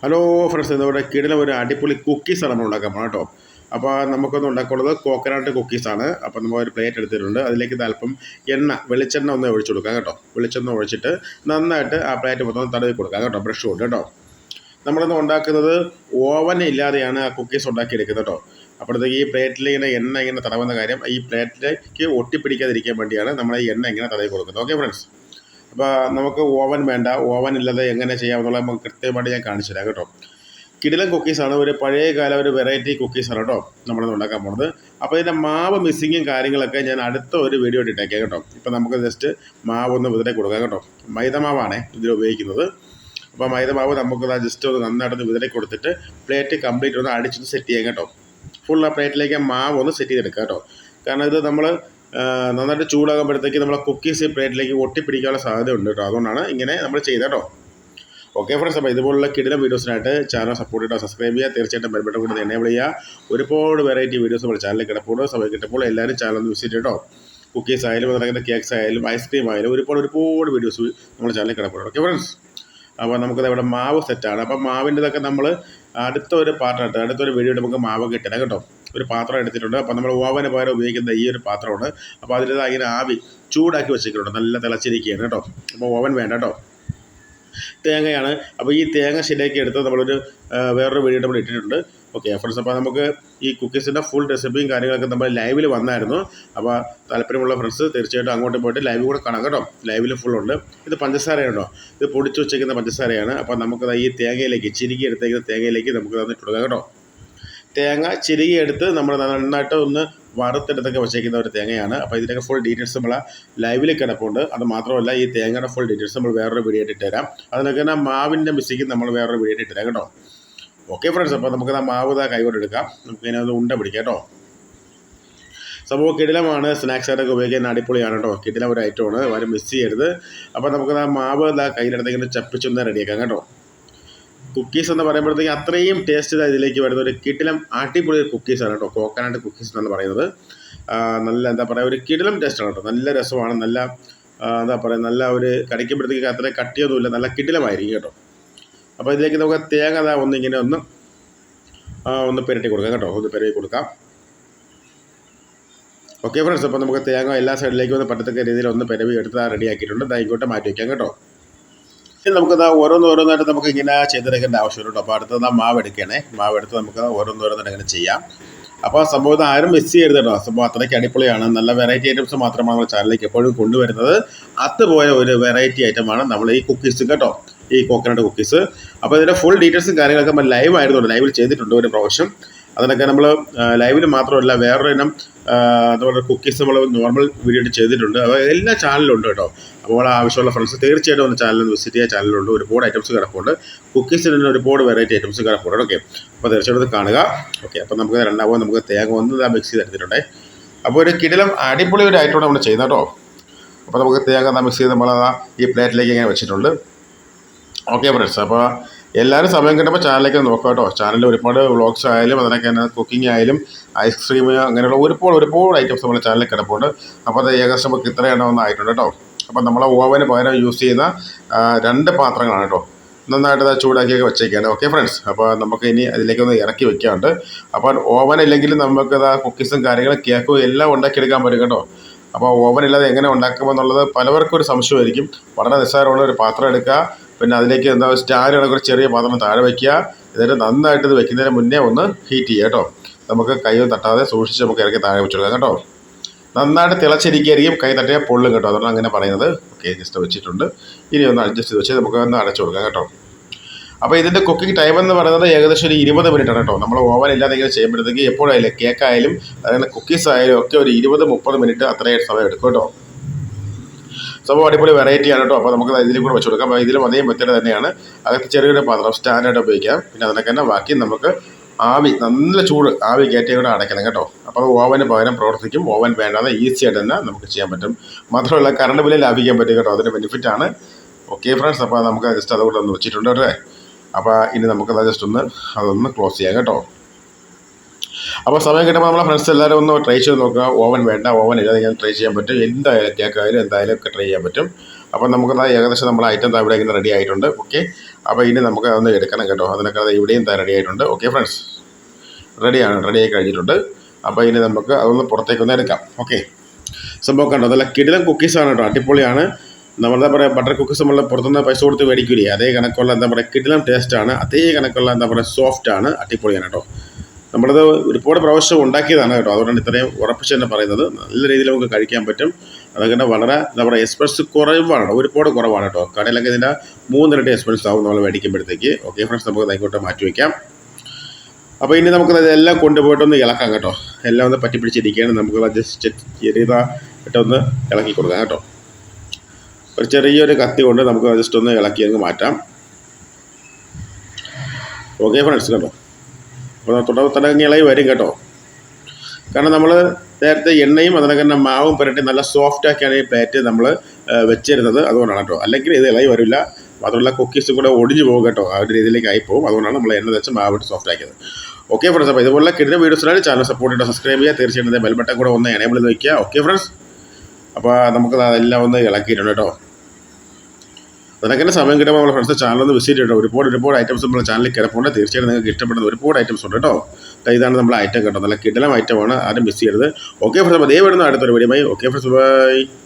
Hello friends ഇതോടെ കിടിലം ഒരു അടിപൊളി കുക്കീസാണ് നമ്മൾ ഉണ്ടാക്കാൻ പോകണം കേട്ടോ. അപ്പോൾ നമുക്കൊന്ന് ഉണ്ടാക്കുള്ളത് കോക്കനട്ട് കുക്കീസാണ് അപ്പോൾ നമ്മൾ ഒരു പ്ലേറ്റ് എടുത്തിട്ടുണ്ട്. അതിലേക്ക് അല്പം എണ്ണ വെളിച്ചെണ്ണ ഒന്ന് ഒഴിച്ചു കൊടുക്കാം കേട്ടോ. വെളിച്ചെണ്ണ ഒഴിച്ചിട്ട് നന്നായിട്ട് ആ പ്ലേറ്റ് മൊത്തം തടവി കൊടുക്കാം കേട്ടോ ബ്രഷ് കൊണ്ട് കേട്ടോ. നമ്മളിന്ന് ഉണ്ടാക്കുന്നത് ഓവൻ ഇല്ലാതെയാണ് ആ കുക്കീസ് ഉണ്ടാക്കിയെടുക്കുന്നത് കേട്ടോ. അപ്പോഴത്തേക്ക് ഈ പ്ലേറ്റിൽ ഇങ്ങനെ എണ്ണ ഇങ്ങനെ തടവുന്ന കാര്യം ഈ പ്ലേറ്റിലേക്ക് ഒട്ടിപ്പിടിക്കാതിരിക്കാൻ വേണ്ടിയാണ് നമ്മൾ ഈ എണ്ണ ഇങ്ങനെ തടവി കൊടുക്കുന്നത്. ഓക്കെ ഫ്രണ്ട്സ് അപ്പോൾ നമുക്ക് ഓവൻ വേണ്ട ഓവൻ ഇല്ലാതെ എങ്ങനെ ചെയ്യാം എന്നുള്ളത് നമുക്ക് കൃത്യമായിട്ട് ഞാൻ കാണിച്ചു തരാം കേട്ടോ. കിടിലൻ കുക്കീസാണ് ഒരു പഴയ കാല ഒരു വെറൈറ്റി കുക്കീസാണ് കേട്ടോ നമ്മൾ ഉണ്ടാക്കാൻ പോകുന്നത്. അപ്പോൾ ഇതിന്റെ മാവ് മിസ്സിങ്ങും കാര്യങ്ങളൊക്കെ ഞാൻ അടുത്ത ഒരു വീഡിയോ ഇട്ടേക്കാം കേട്ടോ. ഇപ്പോൾ നമുക്ക് ജസ്റ്റ് മാവ് ഒന്ന് വിതറി കൊടുക്കാം കേട്ടോ. മൈദ മാവാണേ ഇതിൽ ഉപയോഗിക്കുന്നത്. അപ്പോൾ മൈദ മാവ് നമുക്ക് ജസ്റ്റ് ഒന്ന് നന്നായിട്ടൊന്ന് വിതറി കൊടുത്തിട്ട് പ്ലേറ്റ് കംപ്ലീറ്റ് ഒന്ന് അടിച്ചിട്ട് സെറ്റ് ചെയ്യാം കേട്ടോ. ഫുൾ ആ പ്ലേറ്റിലേക്ക് മാവ് ഒന്ന് സെറ്റ് ചെയ്തെടുക്കാം കേട്ടോ. കാരണം ഇത് നമ്മൾ നന്നായിട്ട് ചൂടാകുമ്പോഴത്തേക്ക് നമ്മളെ കുക്കീസ് പ്ലേറ്റിലേക്ക് ഒട്ടിപ്പിടിക്കാനുള്ള സാധ്യത ഉണ്ട് കേട്ടോ അതുകൊണ്ടാണ് ഇങ്ങനെ നമ്മൾ ചെയ്തത് കേട്ടോ ഓക്കെ ഫ്രണ്ട്സ് അപ്പോൾ ഇതുപോലുള്ള കിടിലം വീഡിയോസിനായിട്ട് ചാനൽ സപ്പോർട്ട് ചെയ്യുക സബ്സ്ക്രൈബ് ചെയ്യുക. തീർച്ചയായിട്ടും ബെൽബട്ടൺ കൂടി എനേബിൾ ചെയ്യുക. ഒരുപാട് വെറൈറ്റി വീഡിയോസ് നമ്മുടെ ചാനലിൽ കിടപ്പുണ്ട്. സമയം കിട്ടുമ്പോൾ എല്ലാവരും ചാനൽ ഒന്ന് വിസിറ്റ് കേട്ടോ കുക്കീസ് ആയാലും അതുപോലെ കേക്ക്സ് ആയാലും ഐസ്ക്രീം ആയാലും ഒരുപാട് ഒരുപാട് വീഡിയോസ് നമ്മുടെ ചാനലിൽ കിടപ്പുണ്ട്. ഓക്കെ ഫ്രണ്ട്സ് അപ്പോൾ നമുക്കത് ഇവിടെ മാവ് സെറ്റാണ് അപ്പോൾ മാവിന്റെതൊക്കെ നമ്മൾ അടുത്ത ഒരു പാത്രമായിട്ട് അടുത്തൊരു വീഡിയോ നമുക്ക് മാവ് കിട്ടണം കേട്ടോ. ഒരു പാത്രം എടുത്തിട്ടുണ്ട്. അപ്പോൾ നമ്മൾ ഓവന് പകരം ഉപയോഗിക്കുന്ന ഈ ഒരു പാത്രമാണ്. അപ്പോൾ അതിൽ ഇങ്ങനെ ആവി ചൂടാക്കി വെച്ചിട്ടുണ്ട് നല്ല തിളച്ചിരിക്കുകയാണ് കേട്ടോ. അപ്പോൾ ഓവൻ വേണ്ട കേട്ടോ. തേങ്ങയാണ്. അപ്പോൾ ഈ തേങ്ങ ശരിയാക്കി എടുത്ത് നമ്മളൊരു വേറൊരു വീഡിയോ നമ്മൾ ഇട്ടിട്ടുണ്ട്. ഓക്കെ ഫ്രണ്ട്സ് അപ്പോൾ നമുക്ക് ഈ കുക്കീസിന്റെ ഫുൾ റെസിപ്പിയും കാര്യങ്ങളൊക്കെ നമ്മൾ ലൈവിൽ വന്നായിരുന്നു. അപ്പോൾ താല്പര്യമുള്ള ഫ്രണ്ട്സ് തീർച്ചയായിട്ടും അങ്ങോട്ട് പോയിട്ട് ലൈവ് കൂടെ കാണാം കേട്ടോ. ലൈവിൽ ഫുൾ ഉണ്ട്. ഇത് പഞ്ചസാരയുണ്ടോ ഇത് പൊടിച്ചു വെച്ചേക്കുന്ന പഞ്ചസാരയാണ്. അപ്പോൾ നമുക്കത് ഈ തേങ്ങയിലേക്ക് ചിരുകി എടുത്തേക്കുന്ന തേങ്ങയിലേക്ക് നമുക്ക് തന്നിട്ട് കൊടുക്കാം കേട്ടോ. തേങ്ങ ചിരുകി എടുത്ത് നമ്മൾ നന്നായിട്ട് ഒന്ന് വറുത്തെടുത്തൊക്കെ വച്ചേക്കുന്ന ഒരു തേങ്ങയാണ്. അപ്പോൾ ഇതിന്റെയൊക്കെ ഫുൾ ഡീറ്റെയിൽസ് നമ്മൾ ലൈവിൽ കിടപ്പുണ്ട്. അത് മാത്രമല്ല ഈ തേങ്ങയുടെ ഫുൾ ഡീറ്റെയിൽസ് നമ്മൾ വേറൊരു വീഡിയോ ആയിട്ട് തരാം അതിനൊക്കെ തന്നെ മാവിന്റെ മിസ്സിക്ക് നമ്മൾ വേറൊരു വീഡിയോ ഇട്ട് തരാം കേട്ടോ. ഓക്കെ ഫ്രണ്ട്സ് അപ്പോൾ നമുക്ക് ആ മാവ് ഇതാ കൈകൊണ്ട് എടുക്കാം. നമുക്ക് ഇതിനെ ഒന്ന് ഉണ്ട പിടിക്കാം കേട്ടോ. സംഭവം കിടിലമാണ്. സ്നാക്സ് ആയിട്ടൊക്കെ ഉപയോഗിക്കാൻ അടിപൊളിയാണ് കേട്ടോ. കിടിലം ഒരു ഐറ്റമാണ് ആരും മിസ് ചെയ്യരുത്. അപ്പോൾ നമുക്ക് ആ മാവ് ഇതാ കയ്യിലെടുത്തേക്ക് ചപ്പിച്ചൊന്ന് റെഡിയാക്കാം കേട്ടോ. കുക്കീസ് എന്ന് പറയുമ്പോഴത്തേക്ക് അത്രയും ടേസ്റ്റ് ഇതിലേക്ക് വരുന്ന ഒരു കിടിലം അടിപൊളി കുക്കീസാണ് കേട്ടോ. കോക്കനട്ട് കുക്കീസ് എന്ന് പറയുന്നത്. നല്ല എന്താ പറയുക ഒരു കിടിലം ടേസ്റ്റാണ് കേട്ടോ. നല്ല രസമാണ്. നല്ല എന്താ പറയുക നല്ല ഒരു കടിക്കുമ്പോഴത്തേക്ക് അത്രയും കട്ടിയൊന്നുമില്ല. നല്ല കിടിലമായിരിക്കും കേട്ടോ. അപ്പോൾ ഇതിലേക്ക് നമുക്ക് തേങ്ങ അതാ ഒന്നിങ്ങനെ ഒന്ന് ഒന്ന് പെരട്ടി കൊടുക്കാം കേട്ടോ. ഒന്ന് പെരട്ടി കൊടുക്കാം. ഓക്കെ ഫ്രണ്ട്സ് അപ്പോൾ നമുക്ക് തേങ്ങ എല്ലാ സൈഡിലേക്കും ഒന്ന് പറ്റത്തക്ക രീതിയിൽ ഒന്ന് പെരവി എടുത്ത് റെഡി ആക്കിയിട്ടുണ്ട്. ദാ ഇങ്ങോട്ട് മാറ്റി വയ്ക്കാം കേട്ടോ. ഇനി നമുക്ക് ദാ ഓരോന്ന് ഓരോന്നായിട്ട് നമുക്ക് ഇങ്ങനെ ചെയ്തെടുക്കേണ്ട ആവശ്യമുണ്ട് കേട്ടോ. അപ്പോൾ അടുത്തത് മാവ് എടുക്കണേ മാവ് എടുത്ത് നമുക്ക് ഓരോന്നോരോന്നായിട്ട് ഇങ്ങനെ ചെയ്യാം. അപ്പോൾ ആ സംഭവം ഇത് ആരും മിസ് ചെയ്യരുത് കേട്ടോ. സംഭവം അത്രയ്ക്ക് അടിപൊളിയാണ്. നല്ല വെറൈറ്റി ഐറ്റംസ് മാത്രമാണ് നമ്മുടെ ചാനലിലേക്ക് എപ്പോഴും കൊണ്ടുവരുന്നത്. അത്തുപോയ ഒരു വെറൈറ്റി ഐറ്റമാണ് നമ്മൾ ഈ കുക്കീസ് കേട്ടോ. ഈ കോക്കനട്ട് കുക്കീസ് അപ്പോൾ ഇതിന്റെ ഫുൾ ഡീറ്റെയിൽസും കാര്യങ്ങളൊക്കെ നമ്മൾ ലൈവ് ആയിരുന്നുണ്ട് ലൈവിൽ ചെയ്തിട്ടുണ്ട് ഒരു പ്രാവശ്യം. അതിനൊക്കെ നമ്മൾ ലൈവിൽ മാത്രമല്ല വേറൊരു ഇനം അതുപോലെ കുക്കീസ് നമ്മൾ നോർമൽ വീഡിയോ ചെയ്തിട്ടുണ്ട്. അപ്പോൾ എല്ലാ ചാനലിലും ഉണ്ട് കേട്ടോ. അപ്പോൾ ആവശ്യമുള്ള ഫ്രണ്ട്സ് തീർച്ചയായിട്ടും ഒന്ന് ചാനലിൽ വിസിറ്റ് ചെയ്യുക ചാനലുണ്ട് ഒരുപാട് ഐറ്റംസ് കിടപ്പുണ്ട്. കുക്കീസിന് തന്നെ ഒരുപാട് വെറൈറ്റി ഐറ്റംസ് കിടപ്പുണ്ട്. ഓക്കെ അപ്പോൾ തീർച്ചയായിട്ടും കാണുക. ഓക്കെ അപ്പോൾ നമുക്ക് രണ്ടാമത് നമുക്ക് തേങ്ങ ഒന്ന് മിക്സ് ചെയ്തെടുത്തിട്ടുണ്ടേ. അപ്പോൾ ഒരു കിടിലം അടിപൊളി ഒരു ഐറ്റമാണ് നമ്മൾ ചെയ്യുന്നത് കേട്ടോ. അപ്പോൾ നമുക്ക് തേങ്ങ മിക്സ് ചെയ്ത് നമ്മൾ ഈ പ്ലേറ്റിലേക്ക് ഇങ്ങനെ വെച്ചിട്ടുണ്ട്. ഓക്കെ ഫ്രണ്ട്സ് അപ്പോൾ എല്ലാവരും സമയം കിട്ടുമ്പോൾ ചാനലിലേക്ക് നോക്കാം കേട്ടോ. ചാനലിൽ ഒരുപാട് വ്ളോഗ്സ് ആയാലും അതിനൊക്കെ തന്നെ കുക്കിംഗ് ആയാലും ഐസ്ക്രീം അങ്ങനെയുള്ള ഒരുപാട് ഒരുപാട് ഐറ്റംസ് നമ്മുടെ ചാനലിൽ കിടപ്പുണ്ട്. അപ്പോൾ അത് ഏകദേശം നമുക്ക് ഇത്ര എണ്ണം ആയിട്ടുണ്ട് കേട്ടോ. അപ്പോൾ നമ്മൾ ഓവന് പകരം യൂസ് ചെയ്യുന്ന രണ്ട് പാത്രങ്ങളാണ് കേട്ടോ. നന്നായിട്ട് അത് ചൂടാക്കിയൊക്കെ വെച്ചേക്കാണ്. ഓക്കെ ഫ്രണ്ട്സ് അപ്പോൾ നമുക്ക് ഇനി അതിലേക്ക് ഒന്ന് ഇറക്കി വെക്കാറുണ്ട് അപ്പോൾ ഓവൻ ഇല്ലെങ്കിൽ നമുക്ക് ആ കുക്കീസും കാര്യങ്ങളും കേക്കും എല്ലാം ഉണ്ടാക്കിയെടുക്കാൻ പറ്റും കേട്ടോ. അപ്പോൾ ഓവൻ ഇല്ലാതെ എങ്ങനെ ഉണ്ടാക്കുമെന്നുള്ളത് പലവർക്കും ഒരു സംശയമായിരിക്കും. വളരെ നിസ്സാരമുള്ള ഒരു പാത്രം എടുക്കുക. പിന്നെ അതിലേക്ക് എന്താ സ്റ്റാർ കണക്ക് ഒരു ചെറിയ പാത്രം താഴെ വയ്ക്കുക എന്നിട്ട് നന്നായിട്ട് ഇത് വെക്കുന്നതിന് മുന്നേ ഒന്ന് ഹീറ്റ് ചെയ്യുക കേട്ടോ. നമുക്ക് കൈ തട്ടാതെ സൂക്ഷിച്ച് നമുക്ക് ഇറക്കി താഴെ വെച്ചെടുക്കാം കേട്ടോ. നന്നായിട്ട് തിളച്ചിരിക്കുകയായിരിക്കും കൈ തട്ടിയാൽ പൊള്ളും കേട്ടോ. അതുകൊണ്ട് അങ്ങനെ പറയുന്നത്. ഓക്കെ ജസ്റ്റ് വെച്ചിട്ടുണ്ട്. ഇനി ഒന്ന് അഡ്ജസ്റ്റ് ചെയ്ത് വെച്ച് നമുക്ക് ഒന്ന് അടച്ചു കൊടുക്കാം കേട്ടോ. അപ്പോൾ ഇതിന്റെ കുക്കിംഗ് ടൈം എന്ന് പറയുന്നത് ഏകദേശം ഒരു ഇരുപത് മിനിറ്റ് ആണ് കേട്ടോ. നമ്മൾ ഓവൻ ഇല്ലാതെ ഇങ്ങനെ ചെയ്യുമ്പോഴത്തേക്ക് എപ്പോഴായാലും കേക്കായാലും അതായത് കുക്കീസ് ആയാലും ഒക്കെ ഒരു ഇരുപത് മുപ്പത് മിനിറ്റ് അത്രയും സമയം എടുക്കും കേട്ടോ. സംഭവം അടിപൊളി വെറൈറ്റി ആണ് കേട്ടോ. അപ്പോൾ നമുക്ക് ഇതിലും കൂടെ വെച്ച് കൊടുക്കാം. അപ്പോൾ ഇതിലും അതേ മെത്തേഡ് തന്നെയാണ്. അകത്ത് ചെറിയൊരു പാത്രം സ്റ്റാൻഡായിട്ട് ഉപയോഗിക്കാം. പിന്നെ അതിനൊക്കെ തന്നെ ബാക്കി നമുക്ക് ആവി നല്ല ചൂട് ആവി കയറ്റി കൂടെ അടയ്ക്കണം കേട്ടോ. അപ്പോൾ അത് ഓവന് പകരം പ്രവർത്തിക്കും. ഓവൻ വേണ്ടാതെ ഈസി ആയിട്ട് തന്നെ നമുക്ക് ചെയ്യാൻ പറ്റും. മാത്രമല്ല കറണ്ട് ബില്ല് ലാഭിക്കാൻ പറ്റും കേട്ടോ. അതിന്റെ ബെനിഫിറ്റ് ആണ്. ഓക്കെ ഫ്രണ്ട്സ് അപ്പോൾ നമുക്ക് ജസ്റ്റ് അതുകൂടെ ഒന്ന് വെച്ചിട്ടുണ്ട് അല്ലേ? അപ്പോൾ ഇനി നമുക്കത് ജസ്റ്റ് ഒന്ന് അതൊന്ന് ക്ലോസ് ചെയ്യാം കേട്ടോ. അപ്പോൾ സമയം കിട്ടുമ്പോൾ നമ്മളെ ഫ്രണ്ട്സ് എല്ലാവരും ഒന്ന് ട്രൈ ചെയ്ത് നോക്കുക. ഓവൻ വേണ്ട ഓവൻ ഇല്ലാതെ ഞാൻ ട്രൈ ചെയ്യാൻ പറ്റും. എന്തായാലും കേക്ക് ആയാലും എന്തായാലും ഒക്കെ ട്രൈ ചെയ്യാൻ പറ്റും. അപ്പോൾ നമുക്ക് ദാ ഏകദേശം നമ്മുടെ ഐറ്റം ഇവിടെ ഇങ്ങനെ റെഡി ആയിട്ടുണ്ട്. ഓക്കെ അപ്പോൾ ഇനി നമുക്ക് അതൊന്ന് എടുക്കണം കേട്ടോ. അതിനൊക്കെ അത് ഇവിടെയും റെഡി ആയിട്ടുണ്ട്. ഓക്കെ ഫ്രണ്ട്സ് റെഡിയാണ് റെഡി ആയി കഴിഞ്ഞിട്ടുണ്ട്. അപ്പോൾ ഇനി നമുക്ക് അതൊന്ന് പുറത്തേക്കൊന്ന് എടുക്കാം. ഓക്കെ സംഭവം കണ്ടോ? നല്ല കിടിലം കുക്കീസാണ് കേട്ടോ. അടിപൊളിയാണ്. നമ്മളെന്താ പറയുക ബട്ടർ കുക്കീസ് നമ്മൾ പുറത്തുനിന്ന് പൈസ കൊടുത്ത് മേടിക്കില്ലേ അതേ കണക്കുള്ള എന്താ പറയുക കിടിലം ടേസ്റ്റാണ് അതേ കണക്കുള്ള എന്താ പറയുക സോഫ്റ്റാണ് അടിപൊളിയാണ് കേട്ടോ. നമ്മളത് ഒരുപാട് പ്രാവശ്യം ഉണ്ടാക്കിയതാണ് കേട്ടോ. അതുകൊണ്ടാണ് ഇത്രയും ഉറപ്പിച്ച് തന്നെ പറയുന്നത്. നല്ല രീതിയിൽ നമുക്ക് കഴിക്കാൻ പറ്റും. അതങ്ങനെ വളരെ എന്താ പറയുക എക്സ്പെൻസ് കുറവാണ്. ഒരുപാട് കുറവാണ് കേട്ടോ. കടയിലൊക്കെ ഇതിന്റെ മൂന്നിരട്ടി എക്സ്പെൻസ് ആവും നമ്മൾ മേടിക്കുമ്പോഴത്തേക്ക്. ഓക്കെ ഫ്രണ്ട്സ് നമുക്ക് ഇതായിക്കോട്ടെ മാറ്റി വയ്ക്കാം അപ്പോൾ ഇനി നമുക്ക് ഇതെല്ലാം കൊണ്ടുപോയിട്ടൊന്ന് ഇളക്കാം കേട്ടോ. എല്ലാം ഒന്ന് പറ്റി പിടിച്ചിരിക്കുകയാണ്. നമുക്ക് ജസ്റ്റ് ചെറിയതായിട്ടൊന്ന് ഇളക്കി കൊടുക്കാം കേട്ടോ. ഒരു ചെറിയൊരു കത്തി കൊണ്ട് നമുക്ക് ജസ്റ്റ് ഒന്ന് ഇളക്കി അങ്ങ് മാറ്റാം. ഓക്കെ ഫ്രണ്ട്സ് കേട്ടോ അപ്പോൾ തുടർ തുടങ്ങി ഇളകി വരും കേട്ടോ. കാരണം നമ്മൾ നേരത്തെ എണ്ണയും അതിനൊക്കെ തന്നെ മാവും പുരട്ടി നല്ല സോഫ്റ്റ് ആക്കിയാണ് ഈ പ്ലേറ്റ് നമ്മൾ വെച്ചിരുന്നത്. അതുകൊണ്ടാണ് കേട്ടോ. അല്ലെങ്കിൽ ഇത് ഇളകി വരില്ല. മാത്രമല്ല കുക്കീസും കൂടെ ഒടിഞ്ഞു പോകും കേട്ടോ. ആ ഒരു രീതിയിലേക്ക് ആയിപ്പോകും പോകും. അതുകൊണ്ടാണ് നമ്മൾ എണ്ണ വെച്ച് മാവിട്ട് സോഫ്റ്റ് ആക്കിയത്. ഓക്കെ ഫ്രണ്ട്സ് അപ്പോൾ ഇതുപോലെ കിട്ടുന്ന വീഡിയോസിനായി ചാനൽ സപ്പോർട്ട് ചെയ്ത് സബ്സ്ക്രൈബ് ചെയ്യുക. തീർച്ചയായിട്ടും ബെൽ ബട്ടൺ കൂടെ ഒന്ന് എനേബിൾ ചെയ്ത് വയ്ക്കുക ഓക്കെ ഫ്രണ്ട്സ് അപ്പോൾ നമുക്ക് അതെല്ലാം ഒന്ന് ഇളക്കിയിട്ടുണ്ട് കേട്ടോ. അതിനൊക്കെ തന്നെ സമയം കിട്ടുമ്പോൾ നമ്മുടെ ഫ്രണ്ട്സ് ഒന്ന് വിസിറ്റ് ചെയ്യട്ടോ ഒരുപാട് ഒരുപാട് ഐറ്റംസ് നമ്മുടെ ചാനലിൽ കിടപ്പുണ്ട്. തീർച്ചയായിട്ടും നിങ്ങൾക്ക് ഇഷ്ടപ്പെടുന്ന ഒരുപാട് ഐറ്റംസ് ഉണ്ട് കേട്ടോ ഇതാണ് നമ്മുടെ ഐറ്റം കേട്ടോ. നല്ല കിടലം ഐറ്റമാണ് ആരും മിസ് ചെയ്യരുത്. ഓക്കെ ഫ്രണ്ട്സ് അപ്പോൾ ദയവരുന്ന അടുത്തൊരു വീഡിയോ ഓക്കെ ഫ്രണ്ട്സ് ബൈ